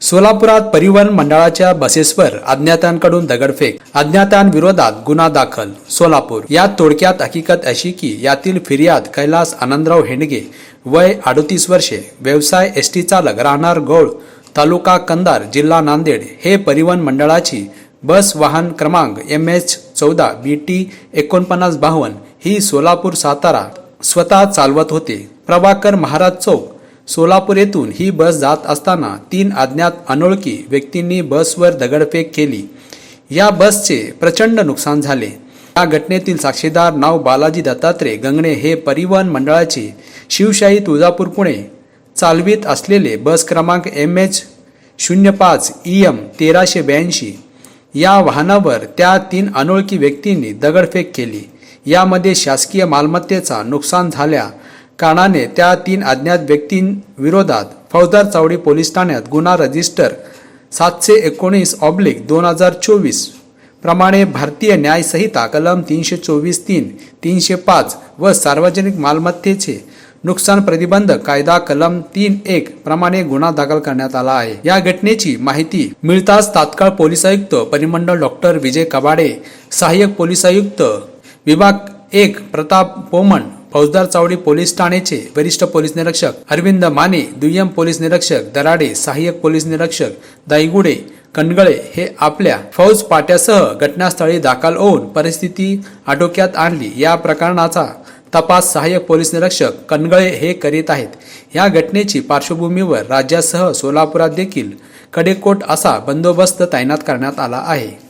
सोलापुरात परिवहन मंडळाच्या बसेसवर अज्ञातांकडून दगडफेक. अज्ञातांविरोधात गुन्हा दाखल सोलापूर. या तोडक्यात हकीकत अशी की यातील फिर्याद कैलास आनंदराव हेंडगे वय अडतीस वर्षे व्यवसाय एस टी चालक राहणार गोळ तालुका कंदार जिल्हा नांदेड. हे परिवहन मंडळाची बस वाहन क्रमांक एम एच चौदा बी टी एकोणपन्नास बावन्न ही सोलापूर सातारा स्वतः चालवत होते. प्रभाकर महाराज चौक सोलापूर येथून ही बस जात असताना तीन अज्ञात अनोळखी व्यक्तींनी बसवर दगडफेक केली. या बसचे प्रचंड नुकसान झाले. या घटनेतील साक्षीदार नाव बालाजी दत्तात्रय गंगणे हे परिवहन मंडळाचे शिवशाही तुळजापूर पुणे चालवित असलेले बस क्रमांक एम एच शून्य पाच ई एम तेराशे ब्याऐंशी. या वाहनावर त्या तीन अनोळखी व्यक्तींनी दगडफेक केली. यामध्ये शासकीय मालमत्तेचा नुकसान झाल्या कारणाने त्या तीन अज्ञात व्यक्तींविरोधात फौजदार चावडी पोलीस ठाण्यात गुन्हा रजिस्टर सातशे एकोणीस ऑब्लिक दोन हजार चोवीस प्रमाणे भारतीय न्यायसंहिता कलम तीनशे चोवीस तीन तीनशे पाच व सार्वजनिक मालमत्तेचे नुकसान प्रतिबंध कायदा कलम तीन एक प्रमाणे गुन्हा दाखल करण्यात आला आहे. या घटनेची माहिती मिळताच तात्काळ पोलीस आयुक्त परिमंडळ डॉक्टर विजय कबाडे सहाय्यक पोलीस आयुक्त विभाग एक प्रताप पोमण फौजदार चावडी पोलीस ठाणेचे वरिष्ठ पोलीस निरीक्षक अरविंद माने दुय्यम पोलीस निरीक्षक दराडे सहाय्यक पोलीस निरीक्षक दाईगुडे कणगळे हे आपल्या फौज पाट्यासह घटनास्थळी दाखल होऊन परिस्थिती आटोक्यात आणली. या प्रकरणाचा तपास सहाय्यक पोलीस निरीक्षक कणगळे हे करीत आहेत. या घटनेची पार्श्वभूमीवर राज्यासह सोलापुरात देखील कडेकोट असा बंदोबस्त तैनात करण्यात आला आहे.